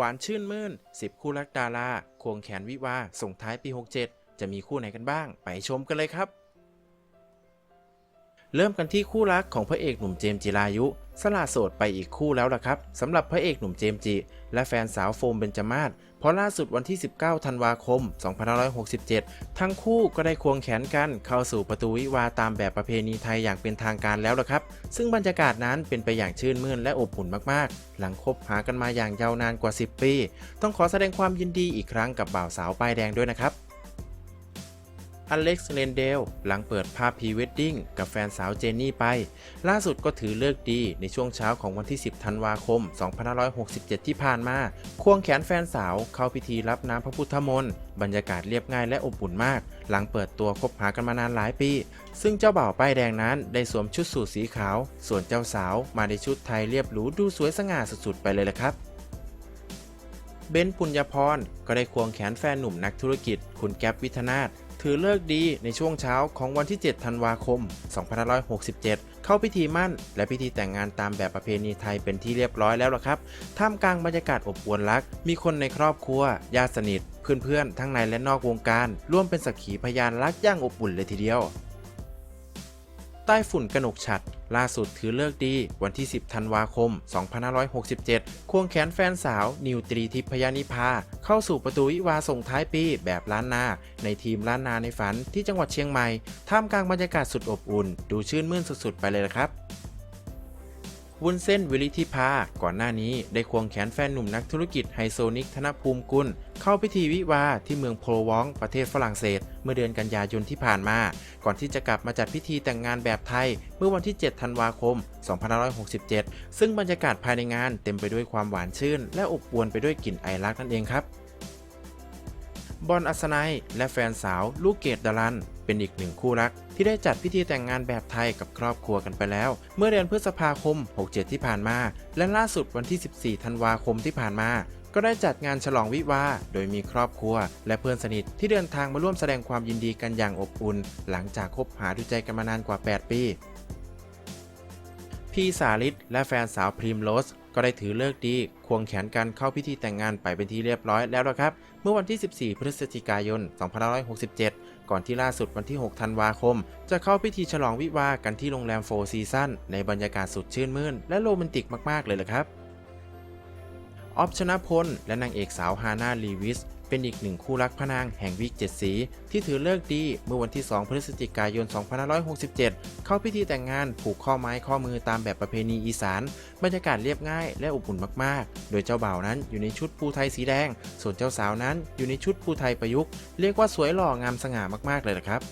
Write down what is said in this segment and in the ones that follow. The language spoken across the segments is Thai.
หวานชื่นมื่น 10 คู่รักดาราควงแขนวิวาส่งท้ายปี 67 จะมีคู่ไหนกันบ้าง ไปชมกันเลยครับ เริ่มกันที่คู่รักของพระเอกหนุ่มเจมส์จิรายุ สละโสดไปอีกคู่แล้วล่ะครับสำหรับพระเอกหนุ่มเจมจิและแฟนสาวโฟมเบญจมาศเพราะล่าสุดวันที่ 19 ธันวาคม 2567 ทั้งคู่ก็ได้ควงแขนกันเข้าสู่ประตูวิวาตามแบบประเพณีไทยอย่างเป็นทางการแล้วล่ะครับ ซึ่งบรรยากาศนั้นเป็นไปอย่างชื่นมื่นและอบอุ่นมากๆ หลังคบหากันมาอย่างยาวนานกว่า 10 ปี ต้องขอแสดงความยินดีอีกครั้งกับบ่าวสาวป้ายแดงด้วยนะครับ อเล็กซ์เรนเดลหลังเปิดภาพพรีเวดดิ้งกับแฟนสาวเจนนี่ไป ล่าสุดก็ถือเลิกดีในช่วงเช้าของวันที่ 10 ธันวาคม 2567 ที่ผ่านมา ควงแขนแฟนสาวเข้าพิธีรับน้ำพระพุทธมนต์บรรยากาศเรียบง่ายและอบอุ่นมาก หลังเปิดตัวคบหากันมานานหลายปี ซึ่งเจ้าบ่าวป้ายแดงนั้นได้สวมชุดสูทสีขาว ส่วนเจ้าสาวมาในชุดไทยเรียบหรูดูสวยสง่าสุดๆไปเลยละครับเบนซ์ปุญญพรก็ได้ควงแขนแฟนหนุ่มนักธุรกิจ คุณแก๊ปวิทนาถ ถือเลิกดีในช่วงเช้าของวันที่ 7 ธันวาคม 2567 เข้าพิธีมั่น และพิธีแต่งงานตามแบบประเพณีไทยเป็นที่เรียบร้อยแล้วล่ะครับ ท่ามกลางบรรยากาศอบอวลรัก มีคนในครอบครัว ญาติสนิท เพื่อนๆ ทั้งในและนอกวงการ ร่วมเป็นสักขีพยานรักย่างอบอุ่นเลยทีเดียว ใต้ฝุ่นกนกฉัด ล่าสุดถือเลิกดีวันที่ 10 ธันวาคม 2567 ควงแขนแฟนสาว นิวตรีทิพยานิพา เข้าสู่ประตูวิวาส่งท้ายปีแบบล้านนา ในทีมล้านนาในฝันที่จังหวัดเชียงใหม่ ท่ามกลางบรรยากาศสุดอบอุ่น ดูชื่นมื่นสุดๆ ไปเลยละครับ วุ้นเส้นวิริธิภา ก่อนหน้านี้ได้ควงแขนแฟนหนุ่มนักธุรกิจไฮโซนิกธนภูมิกุล เข้าพิธีวิวาที่เมืองโพลวอง ประเทศฝรั่งเศส เมื่อเดือนกันยายนที่ผ่านมา ก่อนที่จะกลับมาจัดพิธีแต่งงานแบบไทย เมื่อวันที่ 7 ธันวาคม 2567 ซึ่งบรรยากาศภายในงานเต็มไปด้วยความหวานชื่น และอบอวลไปด้วยกลิ่นไอรักนั่นเองครับบอลอัศนัยและแฟนสาวลูกเกดดารัน เป็นอีกหนึ่งคู่รัก ที่ได้จัดพิธีแต่งงานแบบไทยกับครอบครัวกันไปแล้ว เมื่อเดือนพฤษภาคม 67 ที่ผ่านมา และล่าสุดวันที่ 14 ธันวาคมที่ผ่านมาก็ได้จัดงานฉลองวิวาโดยมีครอบครัว และเพื่อนสนิทที่เดินทางมาร่วมแสดงความยินดีกันอย่างอบอุ่น หลังจากคบหาดูใจกันมานานกว่า 8 ปี พี่สาลิตและแฟนสาวพรีมโรสก็ได้ถือเลิกดี ควงแขนกันเข้าพิธีแต่งงานไปเป็นที่เรียบร้อยแล้วละครับ เมื่อวันที่ 14 พฤศจิกายน 2567 ก่อนที่ล่าสุดวันที่ 6 ธันวาคม จะเข้าพิธีฉลองวิวากันที่โรงแรมโฟร์ซีซั่นในบรรยากาศสุดชื่นมื่น และโรแมนติกมาก ๆ เลยละครับออฟชนะพลและนางเอกสาวฮาน่าลีวิส เป็นอีกหนึ่งคู่รักพระนางแห่งวิกเจ็ดสี ที่ถือเลิกดีเมื่อวันที่ 2 พฤศจิกายน 2567 เข้าพิธีแต่งงานผูกข้อไม้ข้อมือตามแบบประเพณีอีสาน บรรยากาศเรียบง่ายและอบอุ่นมากๆ โดยเจ้าบ่าวนั้นอยู่ในชุดภูไทยสีแดง ส่วนเจ้าสาวนั้นอยู่ในชุดภูไทยประยุกต์ เรียกว่าสวยหล่องามสง่ามากๆเลยละครับ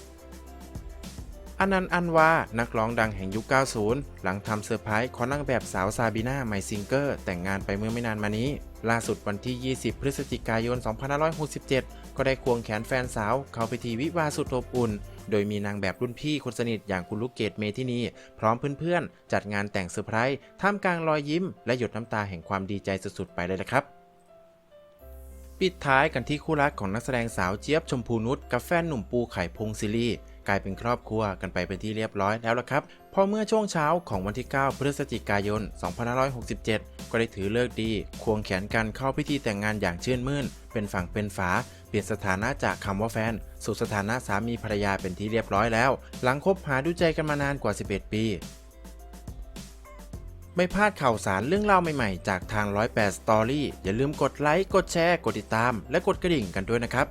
อนันต์อันวา นักร้องดังแห่งยุค 90 หลังทำเซอร์ไพรส์ขอนางแบบสาวซาบีนาไมซิงเกอร์แต่งงานไปเมื่อไม่นานมานี้ ล่าสุดวันที่ 20 พฤศจิกายน 2567 ก็ได้ควงแขนแฟนสาว เข้าพิธีวิวาสุดอบอุ่น โดยมีนางแบบรุ่นพี่คนสนิทอย่างคุณลูกเกดเมทินี พร้อมเพื่อนๆ จัดงานแต่งเซอร์ไพรส์ท่ามกลางรอยยิ้ม และหยดน้ำตาแห่งความดีใจสุดๆ ไปเลยละครับปิดท้ายกันที่คู่รักของนักแสดงสาวเจี๊ยบชมพูนุชกับแฟนหนุ่มปูไข่พงศิริ กลายเป็นครอบครัวกันไปเป็นที่เรียบร้อยแล้วละครับพอเมื่อช่วงเช้าของวันที่ 9 พฤศจิกายน 2567 ก็ได้ถือเลิกดี ควงแขนกันเข้าพิธีแต่งงานอย่างชื่นมื่น เป็นฝั่งเป็นฝา เปลี่ยนสถานะจากคำว่าแฟน สู่สถานะสามีภรรยาเป็นที่เรียบร้อยแล้ว หลังคบหาดูใจกันมานานกว่า 11 ปีไม่พลาดข่าวสารเรื่องเล่าใหม่ๆ จากทาง 108 Story อย่าลืมกดไลค์ กดแชร์ กดติดตาม และกดกระดิ่งกันด้วยนะครับ